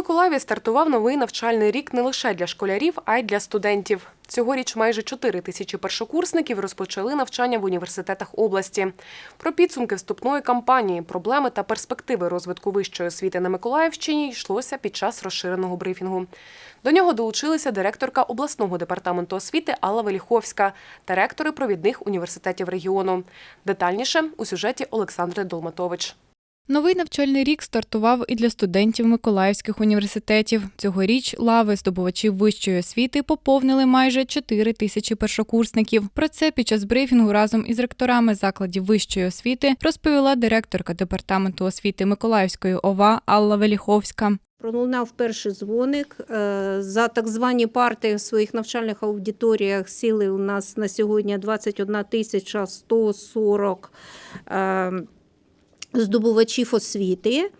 Миколаєві стартував новий навчальний рік не лише для школярів, а й для студентів. Цьогоріч майже 4 тисячі першокурсників розпочали навчання в університетах області. Про підсумки вступної кампанії, проблеми та перспективи розвитку вищої освіти на Миколаївщині йшлося під час розширеного брифінгу. До нього долучилися директорка обласного департаменту освіти Алла Веліховська та ректори провідних університетів регіону. Детальніше у сюжеті Олександри Долматович. Новий навчальний рік стартував і для студентів миколаївських університетів. Цьогоріч лави здобувачів вищої освіти поповнили майже 4 тисячі першокурсників. Про це під час брифінгу разом із ректорами закладів вищої освіти розповіла директорка департаменту освіти Миколаївської ОВА Алла Веліховська. Пролунав перший дзвоник. Е, За так звані парти в своїх навчальних аудиторіях сіли у нас на сьогодні 21 тисяча 140 е, здобувачів освіти.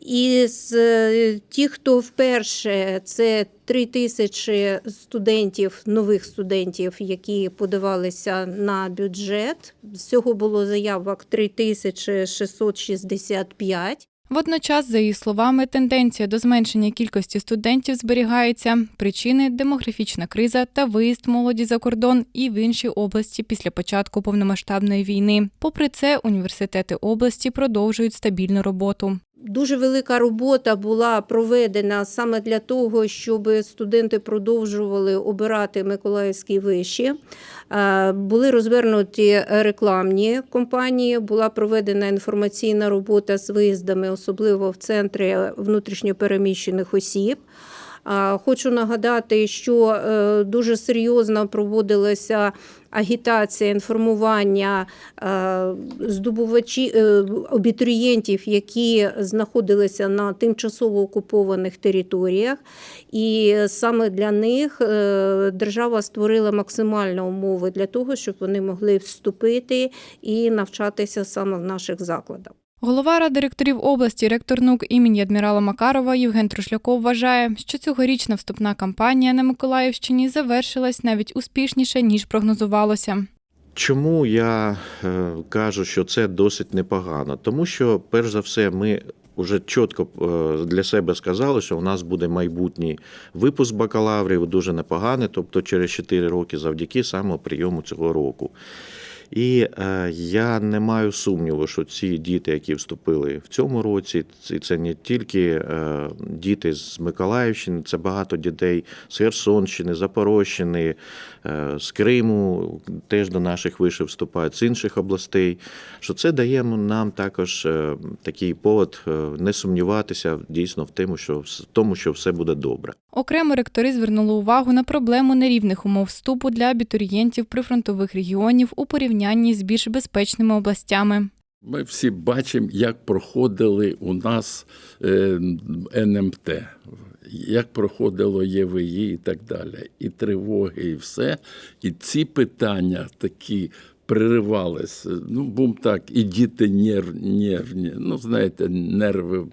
І з е, ті, хто вперше, це три тисячі студентів, нових студентів, які подавалися на бюджет. Всього було заявок 3665. Водночас, за її словами, тенденція до зменшення кількості студентів зберігається. Причини демографічна криза та виїзд молоді за кордон і в інші області після початку повномасштабної війни. Попри це, університети області продовжують стабільну роботу. Дуже велика робота була проведена саме для того, щоб студенти продовжували обирати Миколаївські виші. Е, Були розвернуті рекламні компанії, була проведена інформаційна робота з виїздами, особливо в центрі внутрішньопереміщених осіб. Хочу нагадати, що е, дуже серйозно проводилася агітація, інформування е, здобувачі е, абітурієнтів, які знаходилися на тимчасово окупованих територіях. І саме для них держава створила максимальні умови для того, щоб вони могли вступити і навчатися саме в наших закладах. Голова ради ректорів області, ректор НУК імені адмірала Макарова Євген Трушляков вважає, що цьогорічна вступна кампанія на Миколаївщині завершилась навіть успішніше ніж прогнозувалося. Чому я е, кажу, що це досить непогано? Тому що, перш за все, ми вже чітко е, для себе сказали, що у нас буде майбутній випуск бакалаврів, дуже непоганий, тобто через 4 роки завдяки саме прийому цього року. І е, я не маю сумніву, що ці діти, які вступили в цьому році, це, це не тільки е, діти з Миколаївщини, це багато дітей з Херсонщини, Запорожщини, е, з Криму, теж до наших вишів вступають з інших областей. Що це дає нам також е, такий повод е, не сумніватися дійсно в тому, що в тому, що все буде добре. Окремо ректори звернули увагу на проблему нерівних умов вступу для абітурієнтів прифронтових регіонів у порівнянні з більш безпечними областями. Ми всі бачимо, як проходили у нас е, НМТ, як проходило ЄВІ і так далі, і тривоги, і все. І ці питання такі переривалися. Ну, бум так, і діти нерв, нервні, ну, знаєте, нерви,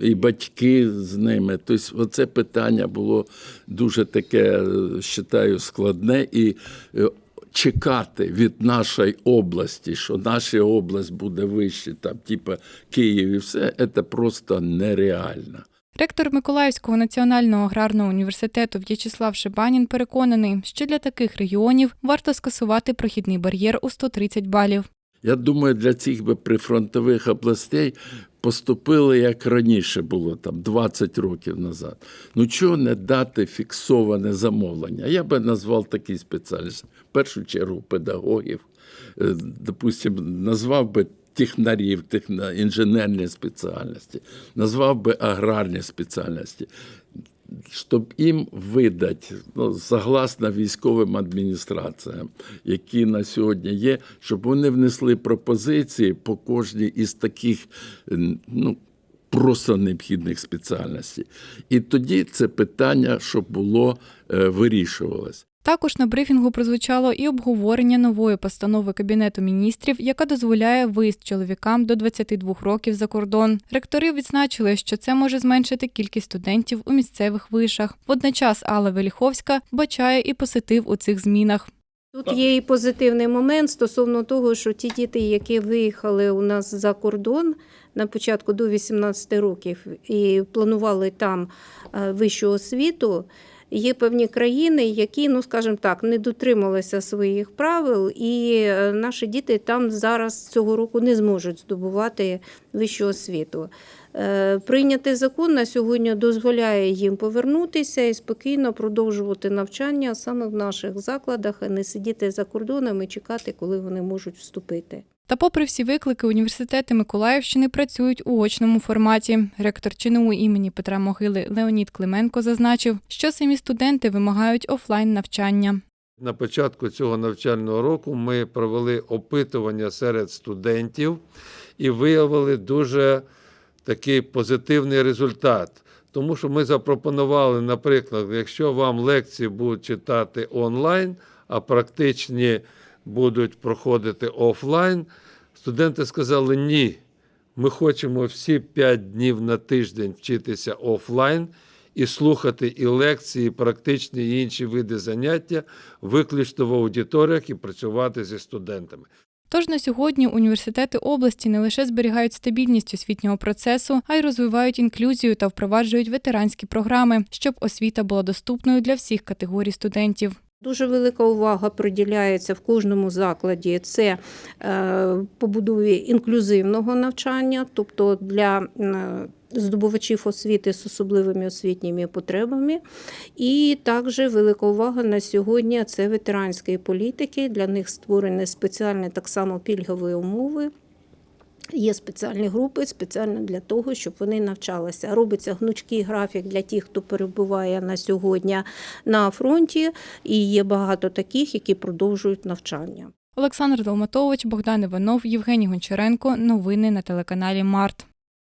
і батьки з ними. Тобто, оце питання було дуже таке, е, вважаю, складне. І е, чекати від нашої області, що наша область буде вище, там, типа Київ і все, це просто нереально. Ректор Миколаївського національного аграрного університету В'ячеслав Шибанін переконаний, що для таких регіонів варто скасувати прохідний бар'єр у 130 балів. Я думаю, для цих би прифронтових областей поступили як раніше було, там 20 років назад. Ну чого не дати фіксоване замовлення? Я би назвав такі спеціальності. В першу чергу педагогів, е, допустимо, назвав би. Технарів, інженерні спеціальності, назвав би аграрні спеціальності, щоб їм видати, ну, согласно військовим адміністраціям, які на сьогодні є, щоб вони внесли пропозиції по кожній із таких ну, просто необхідних спеціальностей. І тоді це питання, щоб було е, вирішувалось. Також на брифінгу прозвучало і обговорення нової постанови Кабінету міністрів, яка дозволяє виїзд чоловікам до 22 років за кордон. Ректори відзначили, що це може зменшити кількість студентів у місцевих вишах. Водночас Алла Веліховська бачає і позитив у цих змінах. Тут є і позитивний момент стосовно того, що ті діти, які виїхали у нас за кордон, на початку до 18 років і планували там е, вищу освіту. Є певні країни, які, ну скажімо так, не дотрималися своїх правил, і е, наші діти там зараз цього року не зможуть здобувати вищу освіту. Е, Прийнятий закон на сьогодні дозволяє їм повернутися і спокійно продовжувати навчання саме в наших закладах, а не сидіти за кордоном і чекати, коли вони можуть вступити. Та, попри всі виклики, університети Миколаївщини працюють у очному форматі. Ректор ЧНУ імені Петра Могили Леонід Клименко зазначив, що самі студенти вимагають офлайн навчання. На початку цього навчального року ми провели опитування серед студентів і виявили дуже такий позитивний результат. Тому що ми запропонували, наприклад, якщо вам лекції будуть читати онлайн, а практичні будуть проходити офлайн, студенти сказали ні. Ми хочемо всі 5 днів на тиждень вчитися офлайн і слухати і лекції, і практичні і інші види заняття виключно в аудиторіях і працювати зі студентами. Тож на сьогодні університети області не лише зберігають стабільність освітнього процесу, а й розвивають інклюзію та впроваджують ветеранські програми, щоб освіта була доступною для всіх категорій студентів. Дуже велика увага приділяється в кожному закладі. Це е, побудові інклюзивного навчання, тобто для е, здобувачів освіти з особливими освітніми потребами. І також велика увага на сьогодні це ветеранської політики. Для них створені спеціальні так само пільгові умови. Є спеціальні групи спеціально для того, щоб вони навчалися. Робиться гнучкий графік для тих, хто перебуває на сьогодні на фронті, і є багато таких, які продовжують навчання. Олександр Долматович, Богдан Іванов, Євгеній Гончаренко. Новини на телеканалі Март.